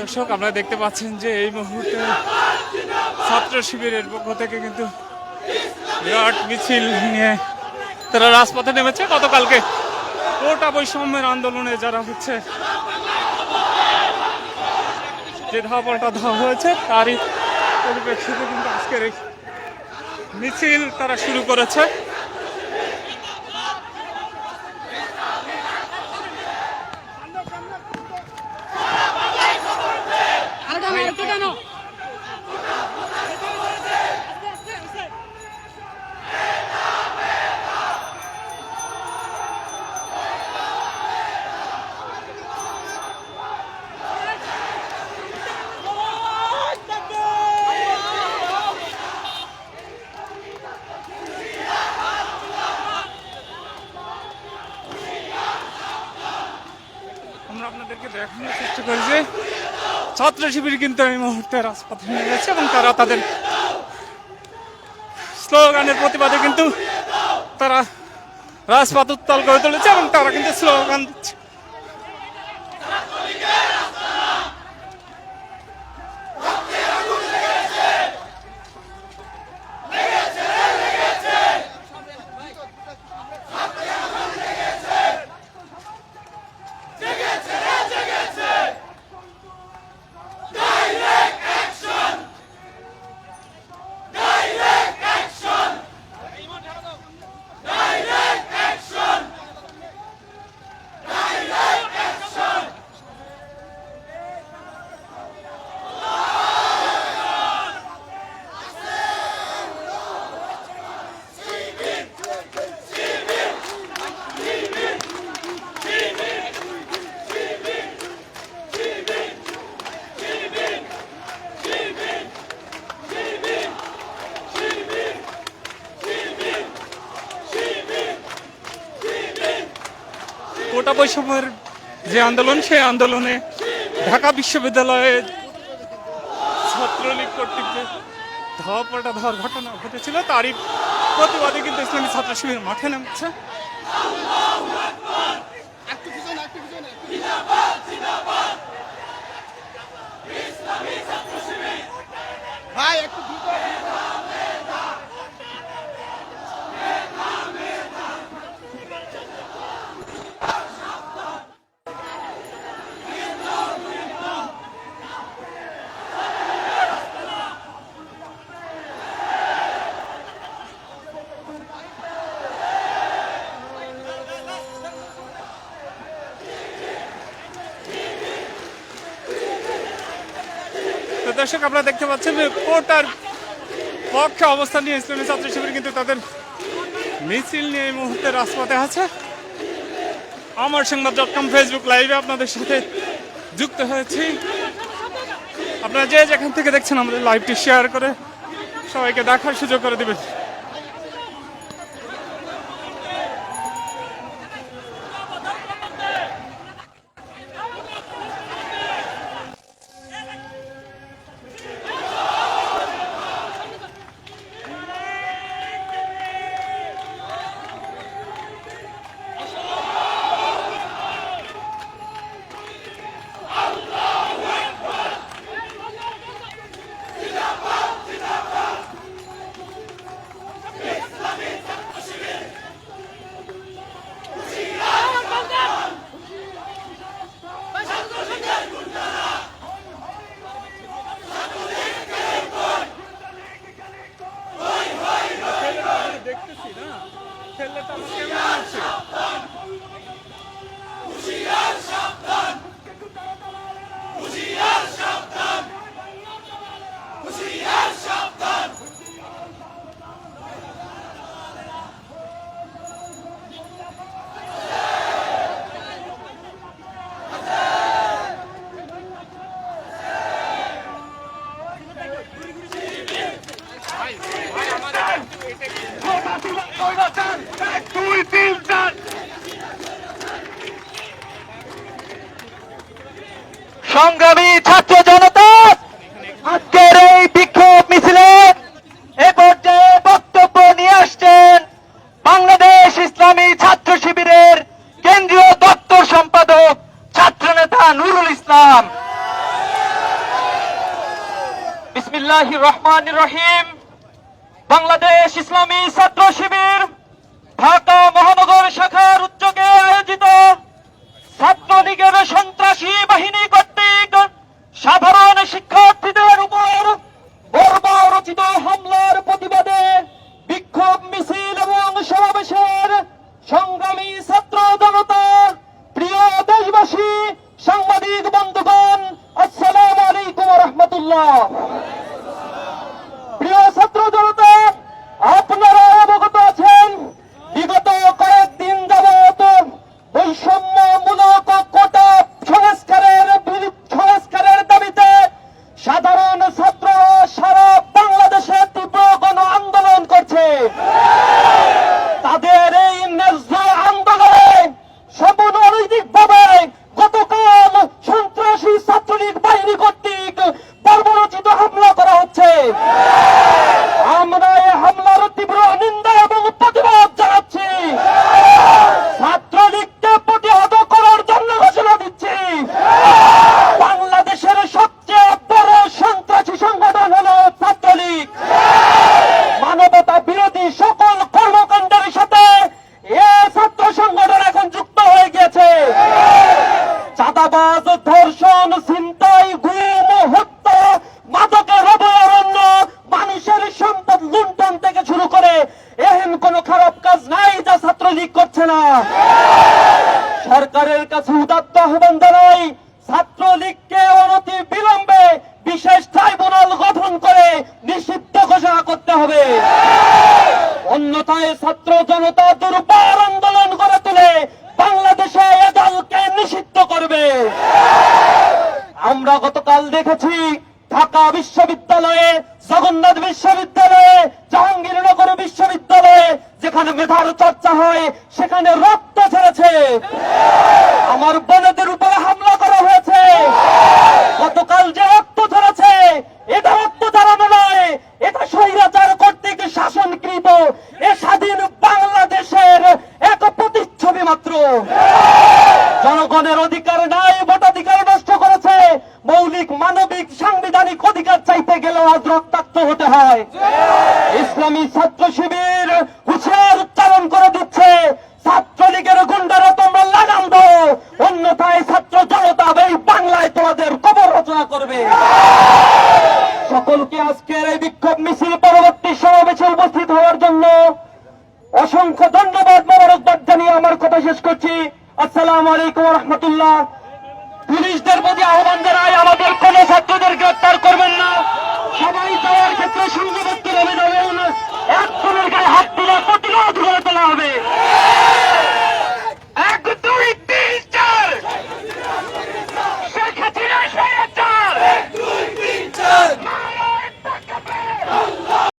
দর্শক, আপনারা দেখতে পাচ্ছেন যে এই মুহূর্তে ছাত্র শিবিরের পক্ষ থেকে কিন্তু বিরাট মিছিল নিয়ে তারা রাজপথে নেমেছে। গতকালকে কোটা বৈষম্যের আন্দোলনে যারা হচ্ছে যে ধাপটা দেওয়া হয়েছে, তারই পরিপ্রেক্ষিতে কিন্তু আজকের এই মিছিল তারা শুরু করেছে। আমরা আপনাদেরকে দেখানোর চেষ্টা করি যে ছাত্র শিবির কিন্তু এই মুহূর্তে রাজপথে নেমেছে এবং তারা তাদের স্লোগানের প্রতিবাদে কিন্তু তারা রাজপথ উত্তাল করে তুলেছে এবং তারা কিন্তু স্লোগান দিচ্ছে। কোটা বৈষম্যের যে আন্দোলন, সেই আন্দোলনে ঢাকা বিশ্ববিদ্যালয়ে ছাত্রলীগ কর্তৃক যে ধাওয়া পাল্টা ধাওয়ার ঘটনা ঘটেছিল, তারই প্রতিবাদে কিন্তু ইসলামী ছাত্র শিবির মাঠে নামছে। ভাই, একটু দ্রুত তো দর্শক, আপনারা দেখতে পাচ্ছেন যে কোটার পক্ষে অবস্থান নিয়ে ইসলামী ছাত্র শিবির কিন্তু তাদের মিছিল নিয়ে এই মুহূর্তে রাজপথে আছে। আমার সংবাদ ডট কম ফেসবুক লাইভে আপনাদের সাথে যুক্ত হয়েছি। আপনারা যে যেখান থেকে দেখছেন আমাদের লাইভটি শেয়ার করে সবাইকে দেখার সুযোগ করে দিবেন। খেললে তো আমার কেমন আছে সংগ্রামী ছাত্র জনতা, আজকের এই বিক্ষোভ মিছিলে এ পর্যায়ে বক্তব্য নিয়ে আসছেন বাংলাদেশ ইসলামী ছাত্র শিবিরের কেন্দ্রীয় দপ্তর সম্পাদক ছাত্রনেতা নুরুল ইসলাম। বিসমিল্লাহ রহমান রহিম। বাংলাদেশ ইসলামী ছাত্র শিবির, ঢাকা মহানগর শাখার উদ্যোগে আয়োজিত ছাত্রলীগের সন্ত্রাসী বাহিনী কর্তৃক সাধারণ শিক্ষার্থীদের উপর বর্বরচিত হামলার প্রতিবাদে বিক্ষোভ মিছিল এবং সমাবেশের সংগ্রামী ছাত্র জনতা প্রিয় দেশবাসী সাংবাদিক বন্ধুগণ আসসালামু আলাইকুম রহমতুল্লাহ প্রিয় ছাত্র জনতা আপনারা অবগত আছেন বিগত কয়েকদিন যাবত বৈষম্যমূলক কোটা সংস্কারের বিরু- সংস্কারের দাবিতে সাধারণ ছাত্ররা সারা বাংলাদেশে তীব্র গণ আন্দোলন করছে তাদের এই ন্যায্য আন্দোলনে সমনৈতিক ভাবে গতকাল সন্ত্রাসী ছাত্রলীগ বাহিনী কর্তৃক বর্বরচিত হামলা করা হচ্ছে আমরা এই হামলার তীব্র নিন্দা এবং প্রতিবাদ জানাচ্ছি ছাত্রলীগকে প্রতিহত করার জন্য ঘোষণা দিচ্ছি বাংলাদেশের সবচেয়ে বড় সন্ত্রাসী সংগঠন হল ছাত্রলীগ মানবতা বিরোধী সকল কর্মকাণ্ডের সাথে এ ছাত্র সংগঠন এখন যুক্ত হয়ে গেছে চাঁদাবাজ গুম হত্যা মাদকের অভয়ারণ্য মানুষের সম্পদ লুণ্ঠন থেকে শুরু করে এহেন কোন খারাপ কাজ নাই যা ছাত্রলীগ করছে না। সরকারের কাছে উদাত্ত আহ্বান জানাই, ছাত্রলীগকে অনতি বিলম্বে বিশেষ ট্রাইব্যুনাল গঠন করে নিষিদ্ধ ঘোষণা করতে হবে। অন্যথায় ছাত্র জনতা দুর্বার আন্দোলন দেখেছি ঢাকা বিশ্ববিদ্যালয়ে, জগন্নাথ বিশ্ববিদ্যালয়ে, জাহাঙ্গীরনগর বিশ্ববিদ্যালয়ে, যেখানে মেধার চর্চা হয়, সেখানে রক্ত ছেড়েছে আমার বনেদের উপরে হামলা করা হয়েছে। গতকাল যে রক্ত ঝরেছে চাইতে গেলে আজ রক্তাক্ত হতে হয়। ইসলামী ছাত্র শিবির হুঁশিয়ার উচ্চারণ করে দিচ্ছে। ছাত্রলীগের গুন্ডারা, তোমরা লাগাম দাও। অন্যথায় ছাত্র জনতা এই বাংলায় তোমাদের কবর রচনা করবে। সকলকে আজকের এই বিক্ষোভ মিছিল পরবর্তী সমাবেশে উপস্থিত হওয়ার জন্য অসংখ্য ধন্যবাদ মোবারকবাদ জানিয়ে আমার কথা শেষ করছি। আসসালামু আলাইকুম রহমতুল্লাহ। পুলিশদের প্রতি আহ্বান জানাই আমাদের কোনো ছাত্রদের গ্রেপ্তার করবেন না। সবাই যাওয়ার ক্ষেত্রে